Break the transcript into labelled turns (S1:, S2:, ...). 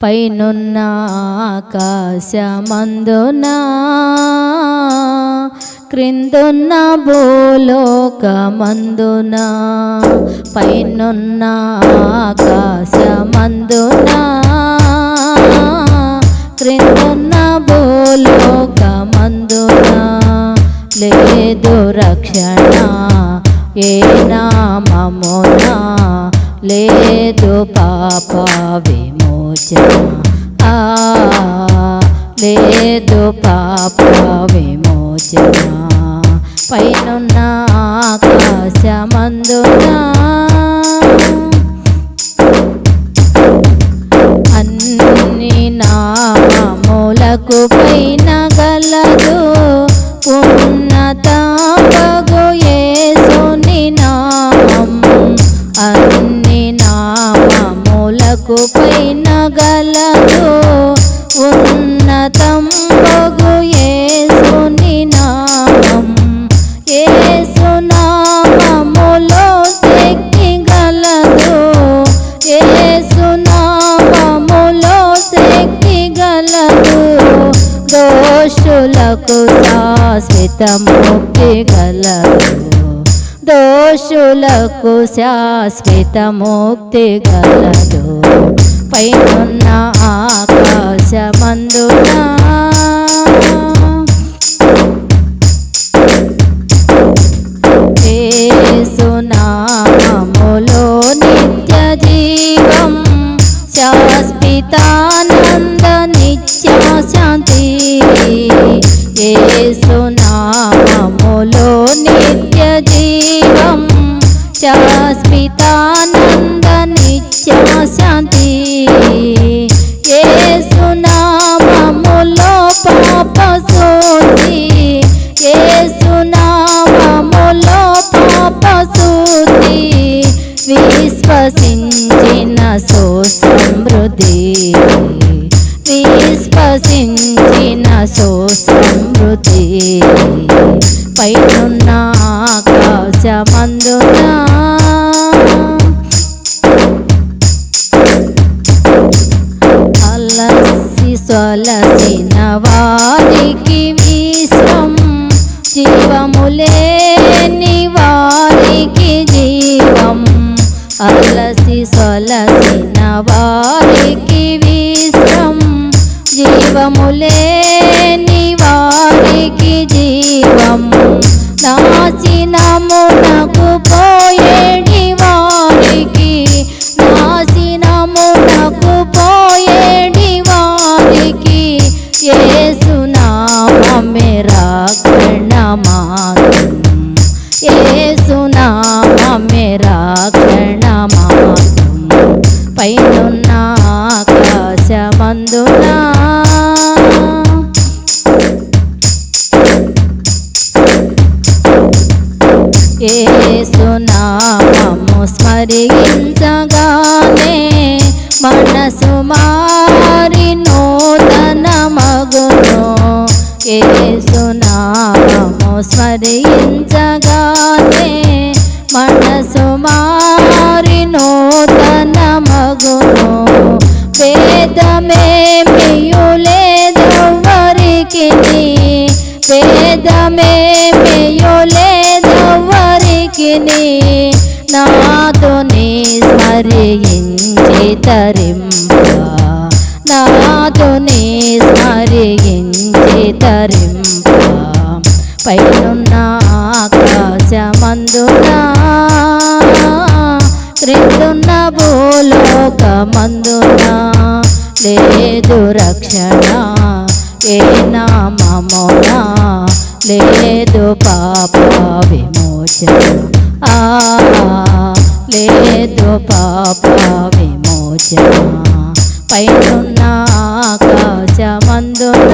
S1: పైనున్న ఆకాశమందున క్రిందున్న భూలోకమందున పైనున్న ఆకాశమందున క్రిందున్న భూలోకమందున లేదు రక్షణ ఏ నామమున లేదు పాప విమోచన ఆ లేదు పాప విమోచన పైనున్న ఆకాశమందున అన్ని నామములకు పై పైన ఉన్నతం బగు యేసుని నామం. యేసు నామములో శక్తి గలదు. యేసు నామములో శక్తి గలదు. దోషులకు శాశ్వత ముక్తి గలదు. దోషులకు శాశ్వత ముక్తి గలదు. పైనున్న ఆకాశమందున. ఏసునామములో నిత్య జీవం శాశ్వతానంద నిత్య శాంతి ఏసునామములో నిత్య జీవం శాశ్వతానంద విశ్వసించిన సో సమృద్ధి విశ్వసించిన సో సమృద్ధి పైనున్న ఆకాశమందునా సొలసిన వారికి విశ్వం జీవములేని వారికి జీవం. నాశనమునకు పోయేడి వారికి నాశనమునకు పోయేడి వారికి ఏసునామే రాక్షణమాతం ఏసునామే రాక్షణమాతం పైనున్న ఆకాశమందున ఏసునామము స్మరించగానే మనసు మారి నూతన మగును ఏసునామము స్మరించగానే మనసు మారి నూతన మగును వేదమేమియులేదెవ్వరికి వేదమేమియులేదెవ్వరికి నాదుని స్మరించి తరింప. నాదుని స్మరించి తరింప. పైనున్న ఆకాశమందున క్రిందున్న భూలోకమందున లేదు రక్షణ ఏ నామమున లేదు పాప విమోచన. ఆ లేదు పాప విమోచన. పైనున్న ఆకాశమందున